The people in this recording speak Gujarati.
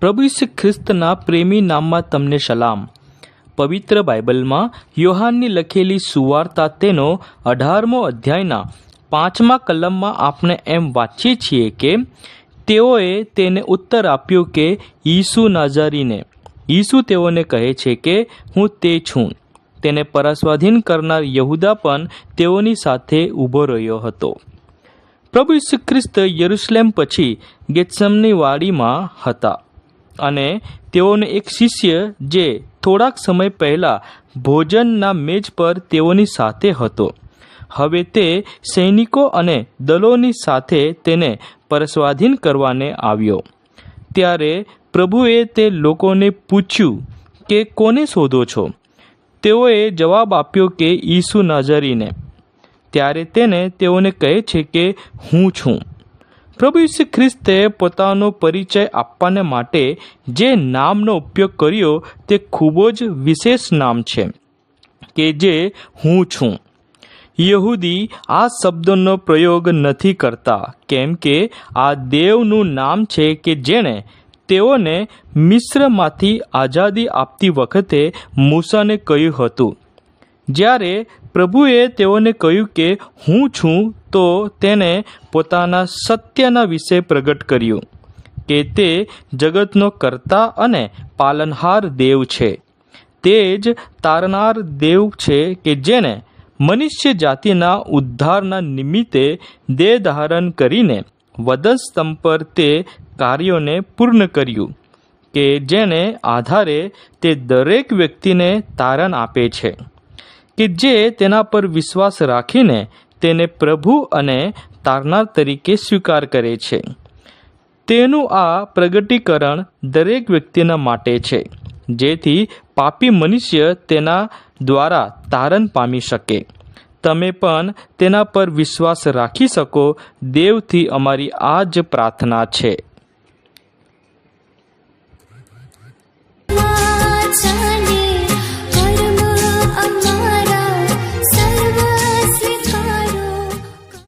પ્રભુ ઈસુ ખ્રિસ્તના પ્રેમી નામમાં તમને સલામ. પવિત્ર બાઇબલમાં યોહાનની લખેલી સુવાર્તા તેનો અઢારમો અધ્યાયના પાંચમા કલમમાં આપણે એમ વાંચીએ છીએ કે, તેઓએ તેને ઉત્તર આપ્યો કે, ઈસુ નાઝારીને. ઈસુ તેઓને કહે છે કે, હું તે છું. તેને પરસ્વાધીન કરનાર યહુદા પણ તેઓની સાથે ઊભો રહ્યો હતો. પ્રભુ ઈસુ ખ્રિસ્ત યરુસલેમ પછી ગેત્સમની વાડીમાં હતા. અને તેઓનો એક શિષ્ય જે થોડાક સમય પહેલાં ભોજનના મેજ પર તેઓની સાથે હતો. હવે તે સૈનિકો અને દલોની સાથે તેને પરસ્વાધીન કરવાને આવ્યો. ત્યારે પ્રભુએ તે લોકોને પૂછ્યું કે, કોને શોધો છો? તેઓએ જવાબ આપ્યો કે, ઈસુ નાઝરીને. ત્યારે તેને તેઓને કહે છે કે, હું છું. પ્રભુ ઈસુ ખ્રિસ્તે પોતાનો પરિચય આપવાને માટે જે નામનો ઉપયોગ કર્યો તે ખૂબ જ વિશેષ નામ છે, કે જે હું છું. યહૂદી આ શબ્દનો પ્રયોગ નથી કરતા, કેમ કે આ દેવનું નામ છે કે જેણે તેઓને મિશ્રમાંથી આઝાદી આપતી વખતે મૂસાને કહ્યું હતું. જ્યારે પ્રભુએ તેઓને કહ્યું કે હું છું તો તેને પોતાના સત્યના વિશે પ્રગટ કર્યું કે તે જગતનો કર્તા અને પાલનહાર દેવ છે. તે જ તારનાર દેવ છે કે જેને મનુષ્ય જાતિના ઉદ્ધારના નિમિત્તે દેહ ધારણ કરીને વધસ્તંભ પર તે કાર્યોને પૂર્ણ કર્યું કે જેને આધારે તે દરેક વ્યક્તિને તારણ આપે છે કે જે તેના પર વિશ્વાસ રાખીને તેને પ્રભુ અને તારનાર તરીકે સ્વીકાર કરે છે. તેનું આ પ્રગટીકરણ દરેક વ્યક્તિના માટે છે, જેથી પાપી મનુષ્ય તેના દ્વારા તારણ પામી શકે. તમે પણ તેના પર વિશ્વાસ રાખી શકો, દેવથી અમારી આ જ પ્રાર્થના છે.